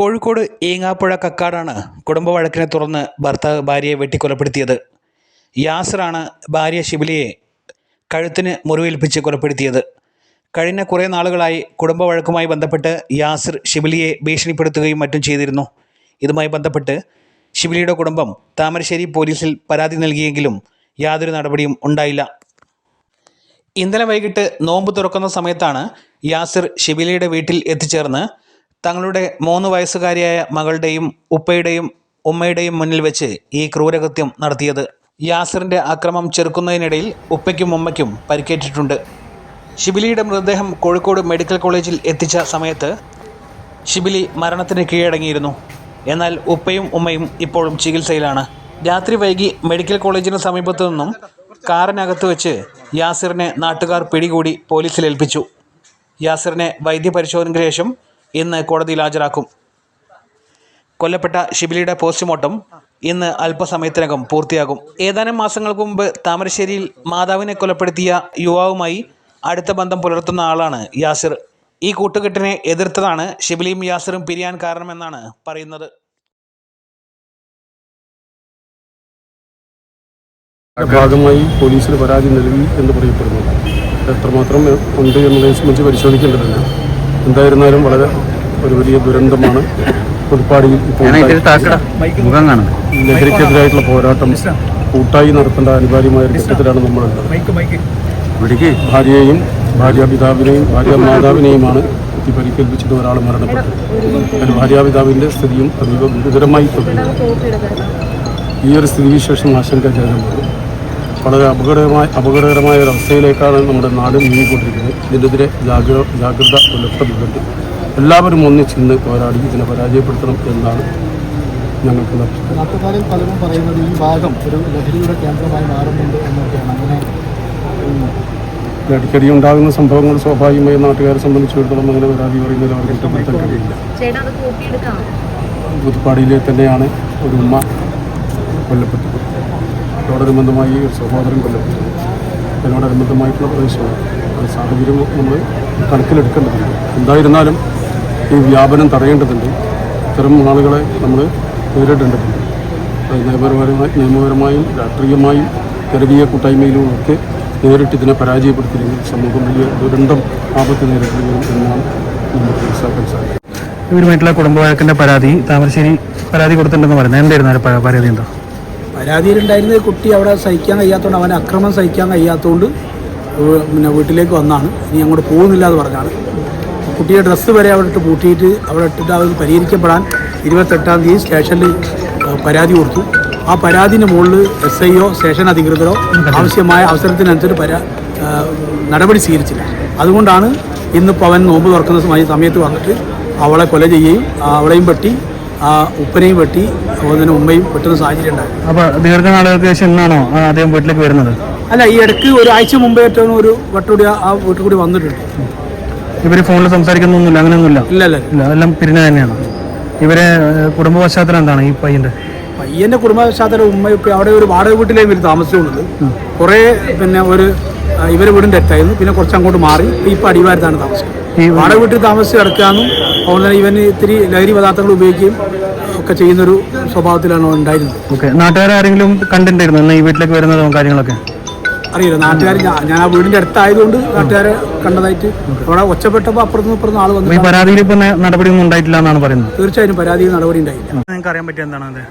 കോഴിക്കോട് ഏങ്ങാപ്പുഴ കക്കാടാണ് കുടുംബ വഴക്കിനെ തുടർന്ന് ഭർത്താവ് ഭാര്യയെ വെട്ടിക്കൊലപ്പെടുത്തിയത്. യാസറാണ് ഭാര്യ ഷിബിലിയെ കഴുത്തിന് മുറിവേൽപ്പിച്ച് കൊലപ്പെടുത്തിയത്. കഴിഞ്ഞ കുറേ നാളുകളായി കുടുംബ വഴക്കുമായി ബന്ധപ്പെട്ട് യാസിർ ഷിബിലിയെ ഭീഷണിപ്പെടുത്തുകയും മറ്റും ചെയ്തിരുന്നു. ഇതുമായി ബന്ധപ്പെട്ട് ഷിബിലിയുടെ കുടുംബം താമരശ്ശേരി പോലീസിൽ പരാതി നൽകിയെങ്കിലും യാതൊരു നടപടിയും ഉണ്ടായില്ല. ഇന്നലെ വൈകിട്ട് നോമ്പ് തുറക്കുന്ന സമയത്താണ് യാസിർ ശിബിലിയുടെ വീട്ടിൽ എത്തിച്ചേർന്ന് തങ്ങളുടെ മൂന്ന് വയസ്സുകാരിയായ മകളുടെയും ഉപ്പയുടെയും ഉമ്മയുടെയും മുന്നിൽ വെച്ച് ഈ ക്രൂരകൃത്യം നടത്തിയത്. യാസിറിന്റെ അക്രമം ചെറുക്കുന്നതിനിടയിൽ ഉപ്പയ്ക്കും ഉമ്മയ്ക്കും പരിക്കേറ്റിട്ടുണ്ട്. ഷിബിലിയുടെ മൃതദേഹം കോഴിക്കോട് മെഡിക്കൽ കോളേജിൽ എത്തിച്ച സമയത്ത് ഷിബിലി മരണത്തിന് കീഴടങ്ങിയിരുന്നു. എന്നാൽ ഉപ്പയും ഉമ്മയും ഇപ്പോഴും ചികിത്സയിലാണ്. രാത്രി വൈകി മെഡിക്കൽ കോളേജിന് സമീപത്തു നിന്നും കാറിനകത്ത് വെച്ച് യാസിറിനെ നാട്ടുകാർ പിടികൂടി പോലീസിൽ ഏൽപ്പിച്ചു. യാസിറിനെ വൈദ്യപരിശോധനയ്ക്ക് ശേഷം ഇന്ന് കോടതിയിൽ ഹാജരാക്കും. കൊല്ലപ്പെട്ട ഷിബിലിയുടെ പോസ്റ്റ്മോർട്ടം ഇന്ന് അല്പസമയത്തിനകം പൂർത്തിയാകും. ഏതാനും മാസങ്ങൾക്ക് മുമ്പ് താമരശ്ശേരിയിൽ മാതാവിനെ കൊലപ്പെടുത്തിയ യുവാവുമായി അടുത്ത ബന്ധം പുലർത്തുന്ന ആളാണ് യാസിർ. ഈ കൂട്ടുകെട്ടിനെ എതിർത്തതാണ് ഷിബിലിയും യാസിറും പിരിയാൻ കാരണമെന്നാണ് പറയുന്നത്. ഭാഗമായി പോലീസിന് പരാതി നൽകി എന്ന് പറയപ്പെടുന്നു എത്രമാത്രം ഉണ്ട് എന്നതിനെ സംബന്ധിച്ച് പരിശോധിക്കേണ്ടതില്ല എന്തായിരുന്നാലും വളരെ ഒരു വലിയ ദുരന്തമാണ്. പുതുപ്പാടിയിൽ ഇപ്പോൾ ഉണ്ടായി. മുഖം കാണുന്നത് ലഹരിക്കെതിരായിട്ടുള്ള പോരാട്ടം കൂട്ടായി നടത്തേണ്ട അനിവാര്യമായ ഒരു ഘട്ടത്തിലാണ് നമ്മളുള്ളത്. ഭാര്യയെയും ഭാര്യയെയും ഭാര്യാപിതാവിനെയും ഭാര്യ മാതാവിനെയുമാണ് കുത്തി പരിക്കേൽപ്പിച്ചിട്ട് ഒരാൾ മരണപ്പെട്ടു അതിൽ ഭാര്യാപിതാവിന്റെ സ്ഥിതിയും അതീവ ഗുരുതരമായി തുടരുന്നു. ഈ ഒരു സ്ഥിതിവിശേഷം ആശങ്കാജനകമാണ്. വളരെ അപകടകരമായ അപകടകരമായ ഒരു അവസ്ഥയിലേക്കാണ് നമ്മുടെ നാട് നീങ്ങിക്കൊണ്ടിരിക്കുന്നത്. ഇതിനെതിരെ ജാഗ്ര ജാഗ്രത പുലർത്തുന്നുണ്ട് എല്ലാവരും ഒന്നിച്ചിന്ന് പോരാടി ഇതിനെ പരാജയപ്പെടുത്തണം എന്നാണ് ഞങ്ങൾക്ക്. നാട്ടുകാരിൽ പലരും പറയുന്നത് ഈ ഭാഗം ഒരു ലഹരിയുടെ കേന്ദ്രമായി മാറുന്നുണ്ട് എന്നൊക്കെയാണ്. അങ്ങനെ ഉം, അടിക്കടി ഉണ്ടാകുന്ന സംഭവങ്ങൾ സ്വാഭാവികമായി നാട്ടുകാരെ സംബന്ധിച്ചിടത്തോളം അങ്ങനെ പരാതി പറയുന്നതിൽ അവർക്ക് ഇഷ്ടപ്പെടുത്താൻ കഴിയില്ല പുതുപ്പാടിയിലെ തന്നെയാണ് ഒരു ഉമ്മ കൊല്ലപ്പെട്ടത്. അതോടനുബന്ധമായി ഒരു സഹോദരൻ കൊല്ലപ്പെട്ടത് അതിനോടനുബന്ധമായിട്ടുള്ള പ്രദേശമാണ്. സാഹചര്യം നമ്മൾ കണക്കിലെടുക്കേണ്ടതുണ്ട്. എന്തായിരുന്നാലും ഈ വ്യാപനം തടയേണ്ടതുണ്ട്. ഇത്തരം ആളുകളെ നമ്മൾ നേരിടേണ്ടതുണ്ട്. നിയമപരമായി നിയമപരമായും രാഷ്ട്രീയമായും ചെറിയ കൂട്ടായ്മയിലും ഒക്കെ നേരിട്ട് ഇതിനെ പരാജയപ്പെടുത്തിയില്ലെങ്കിൽ സമൂഹം വലിയ ദുരന്തം ആപത്ത് വരും എന്നാണ് നമുക്ക് മനസ്സിലാക്കാൻ സാധിക്കും ഇവരുമായിട്ടുള്ള കുടുംബ വഴക്കിന്റെ പരാതി താമരശ്ശേരി പരാതി കൊടുത്തിട്ടുണ്ടെന്ന് പറയുന്നത്. എന്തായിരുന്നു പരാതി എന്താ? പരാതിയിലുണ്ടായിരുന്ന കുട്ടി അവിടെ സഹിക്കാൻ കഴിയാത്തതുകൊണ്ട് അവൻ അക്രമം സഹിക്കാൻ കഴിയാത്തതുകൊണ്ട് പിന്നെ വീട്ടിലേക്ക് വന്നാണ്. ഇനി അങ്ങോട്ട് പോകുന്നില്ല എന്ന് പറഞ്ഞാണ്. കുട്ടിയുടെ ഡ്രസ്സ് വരെ അവിടെ ഇട്ട് പൂട്ടിയിട്ട് അവിടെ ഇട്ടിട്ട് അത് പരിഹരിക്കപ്പെടാൻ ഇരുപത്തെട്ടാം തീയതി സ്റ്റേഷനിൽ പരാതി കൊടുത്തു. ആ പരാതിന് മുകളിൽ എസ് ഐയോ സ്റ്റേഷൻ അധികൃതരോ ആവശ്യമായ അവസരത്തിനനുസരിച്ച് പരാ നടപടി സ്വീകരിച്ചില്ല. അതുകൊണ്ടാണ് ഇന്നിപ്പോൾ അവൻ നോമ്പ് തുറക്കുന്ന സമയത്ത് വന്നിട്ട് അവളെ കൊല ചെയ്യുകയും അവളെയും വെട്ടി ഉപ്പനെയും വെട്ടി തന്നെ ഉമ്മയും വെട്ടുന്ന സാഹചര്യം ഉണ്ടായി. അപ്പൊ ദീർഘനാളുകൾക്ക് ശേഷം എന്നാണോ? അദ്ദേഹം വീട്ടിലേക്ക് വരുന്നത്? അല്ല ഈ ഇടയ്ക്ക് ആഴ്ച മുമ്പേ ഏറ്റവും ഒരു വട്ടുകൂടി ആ- വീട്ടിൽ കൂടി വന്നിട്ടുണ്ട്. ഇവർ ഫോണിൽ സംസാരിക്കുന്നൊന്നുമില്ല അങ്ങനെയൊന്നുമില്ല? ഇല്ല അല്ല ഇല്ല. എല്ലാം പിരിഞ്ഞ തന്നെയാണ്. ഇവരെ കുടുംബ പശ്ചാത്തലം എന്താണ് ഈ പയ്യന്റെ? പയ്യന്റെ കുടുംബ പശ്ചാത്തലം ഉമ്മയൊക്കെ അവിടെ ഒരു വാടക വീട്ടിലേ ഇവർ താമസിച്ചുള്ളത്. കുറേ പിന്നെ ഒരു ഇവരെ വീടിന്റെ അടുത്തായിരുന്നു. പിന്നെ കുറച്ച് അങ്ങോട്ട് മാറി. ഇപ്പം അടിവാരത്താണ് താമസിക്കുന്നത്. ഈ വാടക വീട്ടിൽ താമസിച്ച് കിടക്കാനും അതുപോലെ തന്നെ ഇവന് ഇത്തിരി ലഹരി പദാർത്ഥങ്ങൾ ഉപയോഗിക്കുകയും ഒക്കെ ചെയ്യുന്നൊരു സ്വഭാവത്തിലാണ് ഉണ്ടായിരുന്നത്. ഓക്കെ നാട്ടുകാരെങ്കിലും കണ്ടിട്ടുണ്ടായിരുന്നു? ഇന്ന് ഈ വീട്ടിലേക്ക് വരുന്നതും കാര്യങ്ങളൊക്കെ? അറിയില്ല നാട്ടുകാർ ഞാൻ ആ വീടിന്റെ അടുത്തായതുകൊണ്ട് നാട്ടുകാരെ കണ്ടതായിട്ട് അവിടെ ഒച്ചപ്പെട്ടപ്പോൾ അപ്പുറത്തുനിന്ന് ഇപ്പുറത്തുനിന്ന് ആൾ അപ്പൊ വന്നു ഈ പരാതിയിൽ ഇപ്പൊ നടപടിയൊന്നും ഉണ്ടായിട്ടില്ല എന്നാണ് പറയുന്നത്? തീർച്ചയായും പരാതി നടപടി ഉണ്ടായില്ല. നിങ്ങൾക്ക് അറിയാൻ പറ്റിയ എന്താണ് അത്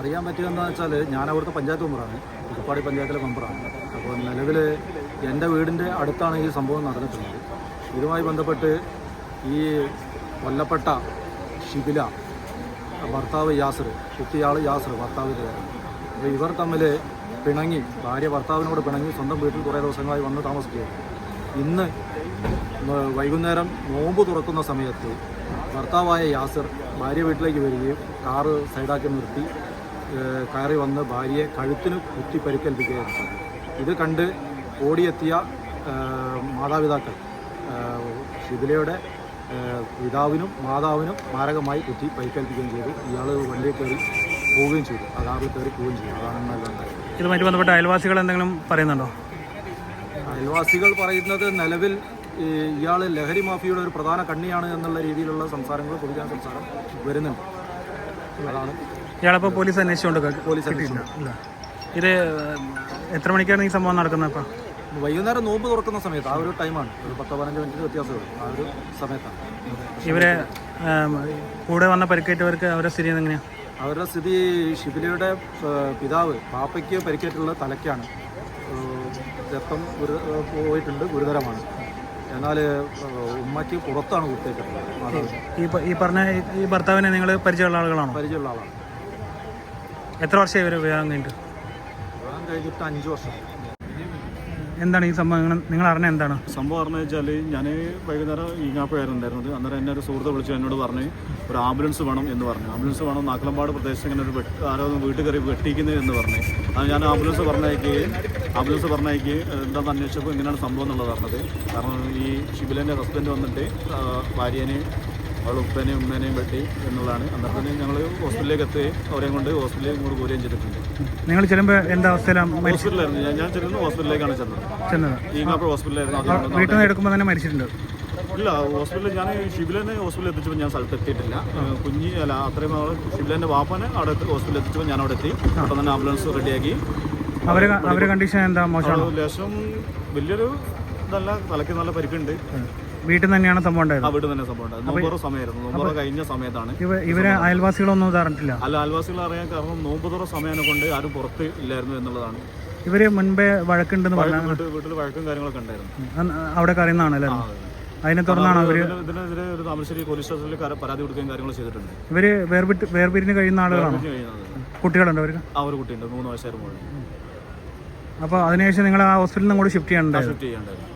അറിയാൻ എന്താണെന്ന് വെച്ചാൽ ഞാൻ അവിടുത്തെ പഞ്ചായത്ത് മെമ്പറാണ്. പുതുപ്പാടി പഞ്ചായത്തിലെ മെമ്പറാണ്. അപ്പോൾ നിലവിൽ എന്റെ വീടിന്റെ അടുത്താണ് ഈ സംഭവം നടന്നിട്ടുള്ളത്. ഇതുമായി ബന്ധപ്പെട്ട് ഈ കൊല്ലപ്പെട്ട ഷിബില ഭർത്താവ് യാസർ കുട്ടിയാൾ യാസർ ഭർത്താവിന്റെ അപ്പോൾ ഇവർ തമ്മിൽ പിണങ്ങി ഭാര്യ ഭർത്താവിനോട് പിണങ്ങി സ്വന്തം വീട്ടിൽ കുറേ ദിവസങ്ങളായി വന്ന് താമസിക്കുകയാണ്. ഇന്ന് വൈകുന്നേരം നോമ്പ് തുറക്കുന്ന സമയത്ത് ഭർത്താവായ യാസർ ഭാര്യ വീട്ടിലേക്ക് വരികയും കാറ് സൈഡാക്കി നിർത്തി കയറി വന്ന് ഭാര്യയെ കഴുത്തിന് കുത്തി പരിക്കേൽപ്പിക്കുകയായിരുന്നു ഇത് കണ്ട് ഓടിയെത്തിയ മാതാപിതാക്കൾ ഏഹ് പിതാവിനും മാതാവിനും മാരകമായി കുറ്റി പരിക്കേൽപ്പിക്കുകയും ചെയ്തു. ഇയാൾ വണ്ടിയിൽ കയറി പോവുകയും ചെയ്തു. ആ കാറിൽ കയറി പോവുകയും ചെയ്തു. അതാണ് ഇതുമായി ഇതുമായിട്ട് ബന്ധപ്പെട്ട അയൽവാസികൾ എന്തെങ്കിലും പറയുന്നുണ്ടോ? അയൽവാസികൾ പറയുന്നത് നിലവിൽ ഇയാൾ ലഹരി മാഫിയുടെ ഒരു പ്രധാന കണ്ണിയാണ് എന്നുള്ള രീതിയിലുള്ള സംസാരങ്ങൾ പൊതുജന സംസാരം വരുന്നുണ്ട്. അതാണ് ഇയാളപ്പോൾ പോലീസ് അന്വേഷിച്ചുകൊണ്ട് പോലീസ് അന്വേഷിച്ചിട്ടുണ്ട് ഇത് എത്ര മണിക്കാണ് ഈ സംഭവം നടക്കുന്നത് അപ്പോൾ വൈകുന്നേരം നോമ്പ് തുറക്കുന്ന സമയത്ത് ആ ഒരു ടൈമാണ്. ഒരു പത്തോ പതിനഞ്ചോ മിനിറ്റ് വ്യത്യാസമുള്ളൂ ആ ഒരു സമയത്താണ്. ഇവരെ കൂടെ വന്ന പരിക്കേറ്റവർക്ക് അവരുടെ സ്ഥിതി എങ്ങനെയാണ് അവരുടെ സ്ഥിതി ഷിബിലയുടെ പിതാവ് പാപ്പയ്ക്ക് പരിക്കേറ്റുള്ള തലയ്ക്കാണ്. രക്തം ഗുരു- പോയിട്ടുണ്ട് ഗുരുതരമാണ്. എന്നാൽ ഉമ്മയ്ക്ക് പുറത്താണ് മാതാവിന് ഈ പറഞ്ഞ ഈ- ഈ ഭർത്താവിനെ നിങ്ങൾ പരിചയമുള്ള ആളുകളാണ്? പരിചയമുള്ള ആളാണ്. എത്ര വർഷമായി ഇവർ വിവാഹം കഴിഞ്ഞിട്ട്? വിവാഹം കഴിഞ്ഞിട്ട് അഞ്ച് വർഷം. എന്താണ് ഈ സംഭവം? നിങ്ങൾ- അറിഞ്ഞ എന്താണ്? സംഭവം അറിഞ്ഞു വെച്ചാൽ ഞാൻ വൈകുന്നേരം ഈങ്ങാപ്പുഴയായിരുന്നു ഉണ്ടായിരുന്നത് അന്നേരം എന്നെ ഒരു സുഹൃത്ത് വിളിച്ചു എന്നോട് പറഞ്ഞു ഒരു ആംബുലൻസ് വേണം എന്ന് പറഞ്ഞു. ആംബുലൻസ് വേണം നാക്കലമ്പാട് പ്രദേശത്ത് ഇങ്ങനെ ഒരു ആരോ വീട്ടിൽ കയറി വെട്ടിക്കുന്നത് എന്ന് പറഞ്ഞു. അത് ഞാൻ ആംബുലൻസ് പറഞ്ഞയക്കുകയും ആംബുലൻസ് പറഞ്ഞയക്ക് എന്താണെന്ന് അന്വേഷിച്ചപ്പോൾ ഇങ്ങനെയാണ് സംഭവം എന്നുള്ളത് പറഞ്ഞത്. കാരണം ഈ ഷിബിലന്റെ ഹസ്ബൻഡ് വന്നിട്ട് ആ, അവളുടെ ഉപ്പേനെയും ഉമ്മേനെയും വെട്ടി എന്നുള്ളതാണ്. അന്നേരത്തിന് ഞങ്ങൾ ഹോസ്പിറ്റലിലേക്ക് എത്തുകയും അവരെയും കൊണ്ട് ഹോസ്പിറ്റലിൽ ഇങ്ങോട്ട് പോരുകയും ചെയ്തിട്ടുണ്ട്. നിങ്ങൾ ചെല്ലുമ്പോൾ എന്താ അവസ്ഥയിലാണ് ഹോസ്പിറ്റലായിരുന്നു ഞാൻ ഞാൻ ചെല്ലുന്നത് ഹോസ്പിറ്റലിലേക്കാണ് ചെന്നത്. ചെന്നത്. ഈങ്ങാപ്പുഴ ഹോസ്പിറ്റലായിരുന്നു. വീട്ടിൽ നിന്ന് എടുക്കുമ്പോൾ തന്നെ മരിച്ചിട്ടുണ്ട്. ഇല്ല ഹോസ്പിറ്റലിൽ ഞാൻ ഷിബിലനെ ഹോസ്പിറ്റലിൽ എത്തിച്ചപ്പോൾ ഞാൻ സ്ഥലത്ത് എത്തിയിട്ടില്ല. കുഞ്ഞ് അല്ല അത്രയും നാൾ ഷിബിലന്റെ വാപ്പനെ അവിടെ ഹോസ്പിറ്റലിൽ എത്തിച്ചപ്പോൾ ഞാൻ അവിടെ എത്തി. അപ്പം തന്നെ ആംബുലൻസ് റെഡിയാക്കി. അവരെ അവരെ കണ്ടീഷൻ എന്താ മോശം ലേശം വലിയൊരു ഇതല്ല തലയ്ക്ക് നല്ല പരിക്കുണ്ട്. വീട്ടിൽ നിന്ന് തന്നെയാണ് സംഭവം ഉണ്ടായത്? വീട്ടിൽ തന്നെ സംഭവം ഉണ്ടായത്. നോമ്പുറ സമയമായിരുന്നു. നോമ്പുറ കഴിഞ്ഞ സമയത്താണ്. ഇവരെ അയൽവാസികളൊന്നും ഇതറിഞ്ഞിട്ടില്ല അല്ല അയൽവാസികൾ അറിയാൻ കാരണം നോമ്പുതുറ സമയം കൊണ്ട് ആരും പുറത്ത് ഇല്ലായിരുന്നു എന്നുള്ളതാണ്. ഇവർ മുൻപേ വഴക്കുണ്ടെന്ന് പറഞ്ഞു വീട്ടിൽ വഴക്കും കാര്യങ്ങളൊക്കെ ഉണ്ടായിരുന്നു. അവിടെ കറിയുന്നതാണ് അല്ലേ? അതിനെ തുടർന്നാണ് അവർ ഇതിന് ഇതിനെതിരെ ഒരു താമരശ്ശേരി പോലീസ് സ്റ്റേഷനിൽ പരാതി കൊടുക്കുകയും കാര്യങ്ങൾ ചെയ്തിട്ടുണ്ട്. ഇവർ വേർപിട്ട് വേർപിരിഞ്ഞ് കഴിയുന്ന ആളുകളാണ്? കുട്ടികളുണ്ട് അവർക്ക്? ആ ഒരു കുട്ടിയുണ്ട്. മൂന്ന് വയസ്സായിരുന്നു അപ്പോൾ അതിനുശേഷം നിങ്ങൾ ആ ഹോസ്പിറ്റലിൽ നിന്ന് കൂടെ ഷിഫ്റ്റ് ചെയ്യേണ്ടത്